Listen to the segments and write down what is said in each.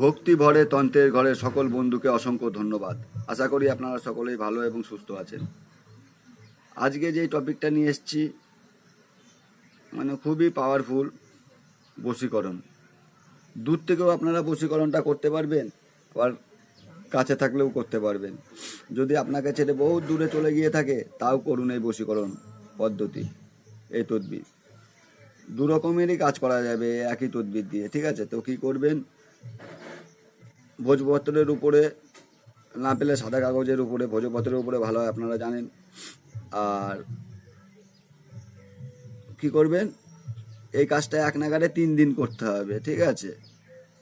ভক্তি ভরে তন্ত্রের ঘরে সকল বন্ধুকে অসংখ্য ধন্যবাদ। আশা করি আপনারা সকলেই ভালো এবং সুস্থ আছেন। আজকে যে টপিকটা নিয়ে এসেছি মানে খুবই পাওয়ারফুল বশীকরণ। দূর থেকেও আপনারা বশীকরণটা করতে পারবেন, আবার কাছে থাকলেও করতে পারবেন। যদি আপনাকে ছেড়ে বহু দূরে চলে গিয়ে থাকে, তাও করুন এই বশীকরণ পদ্ধতি, এই তদবির। দু রকমেরই কাজ করা যাবে, একই তদবির দিয়ে। ঠিক আছে, তো কী করবেন? ভোজপত্রের উপরে, না পেলে সাদা কাগজের উপরে, ভোজপত্রের উপরে ভালো হয়, আপনারা জানেন। আর কি করবেন? এই কাজটা এক নাগারে তিন দিন করতে হবে, ঠিক আছে?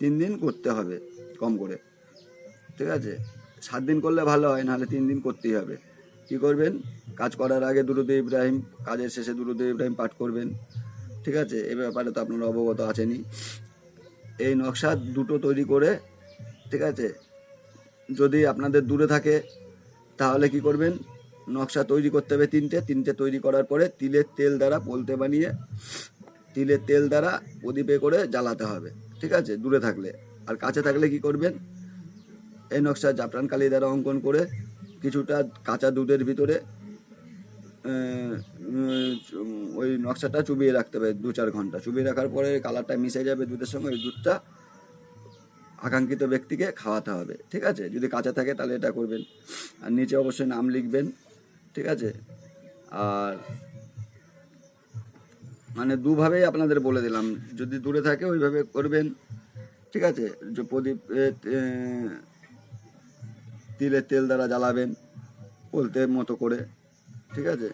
তিন দিন করতে হবে, কম করে, ঠিক আছে? সাত দিন করলে ভালো হয়, নাহলে তিন দিন করতেই হবে। কি করবেন? কাজ করার আগে দুরুদে ইব্রাহিম, কাজের শেষে দুরুদে ইব্রাহিম পাঠ করবেন, ঠিক আছে? এ ব্যাপারে তো আপনারা অবগত আছেনই। এই নকশা দুটো তৈরি করে ঠিক আছে? যদি আপনাদের দূরে থাকে, তাহলে কি করবেন? নকশা তৈরি করতে হবে তিনটে। তিনটে তৈরি করার পরে তিলের তেল দ্বারা পোলতে বানিয়ে তিলের তেল দ্বারা প্রদীপে করে জ্বালাতে হবে। ঠিক আছে? দূরে থাকলে। আর কাছে থাকলে কি করবেন? এই নকশা জাফরান কালি দ্বারা অঙ্কন করে কিছুটা কাঁচা দুধের ভিতরে ওই নকশাটা চুবিয়ে রাখতে হবে দু চার ঘণ্টা। চুবিয়ে রাখার পরে কালারটা মিশে যাবে দুধের সঙ্গে। ওই দুধটা আকাঙ্ক্ষিত ব্যক্তিকে খাওয়াতে হবে, ঠিক আছে? যদি কাঁচা থাকে তাহলে এটা করবেন। আর নিচে অবশ্যই নাম লিখবেন, ঠিক আছে? আর মানে দুভাবেই আপনাদের বলে দিলাম, যদি দূরে থাকে ওইভাবে করবেন, ঠিক আছে? যে প্রদীপ তিলের তেল দ্বারা জ্বালাবেন বলতে মতো করে, ঠিক আছে?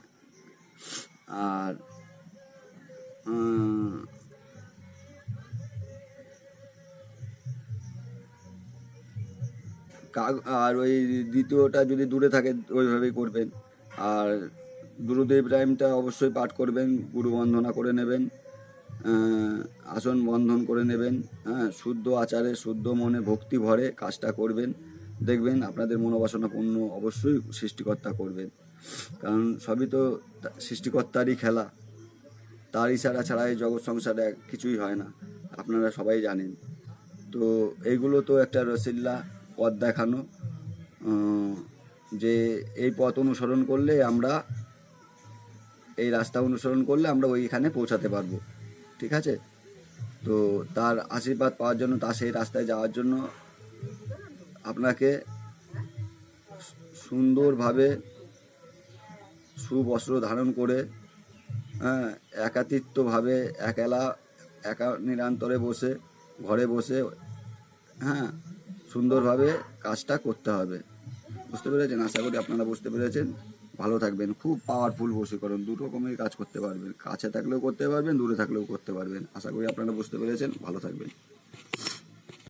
আর আর ওই দ্বিতীয়টা যদি দূরে থাকে, ওইভাবেই করবেন। আর গুরুদেব ইব্রাহিমটা অবশ্যই পাঠ করবেন, গুরু বন্দনা করে নেবেন আসন বন্ধন করে নেবেন হ্যাঁ শুদ্ধ আচারে, শুদ্ধ মনে ভক্তি ভরে কাজটা করবেন। দেখবেন আপনাদের মনোবাসনা পূর্ণ অবশ্যই সৃষ্টিকর্তা করবেন। কারণ সবই তো সৃষ্টিকর্তারই খেলা। তার ইশারা ছাড়া এই জগৎ সংসারে কিছুই হয় না। আপনারা সবাই জানেন। তো এইগুলো তো একটা রসিল্লা। পথ দেখানো যে এই পথ অনুসরণ করলে আমরা, এই রাস্তা অনুসরণ করলে আমরা ওইখানে পৌঁছাতে পারব, ঠিক আছে? তো তার আশীর্বাদ পাওয়ার জন্য, তার সেই রাস্তায় যাওয়ার জন্য আপনাকে সুন্দরভাবে সুবস্ত্র ধারণ করে হ্যাঁ একাতিত্বভাবে একেলা, একা নিরান্তরে বসে, ঘরে বসে হ্যাঁ সুন্দরভাবে কাজটা করতে হবে। বুঝতে পেরেছেন? আশা করি আপনারা বুঝতে পেরেছেন। ভালো থাকবেন। খুব পাওয়ারফুল বশীকরণ। দু রকমের কাজ করতে পারবেন। কাছে থাকলেও করতে পারবেন, দূরে থাকলেও করতে পারবেন। আশা করি আপনারা বুঝতে পেরেছেন। ভালো থাকবেন।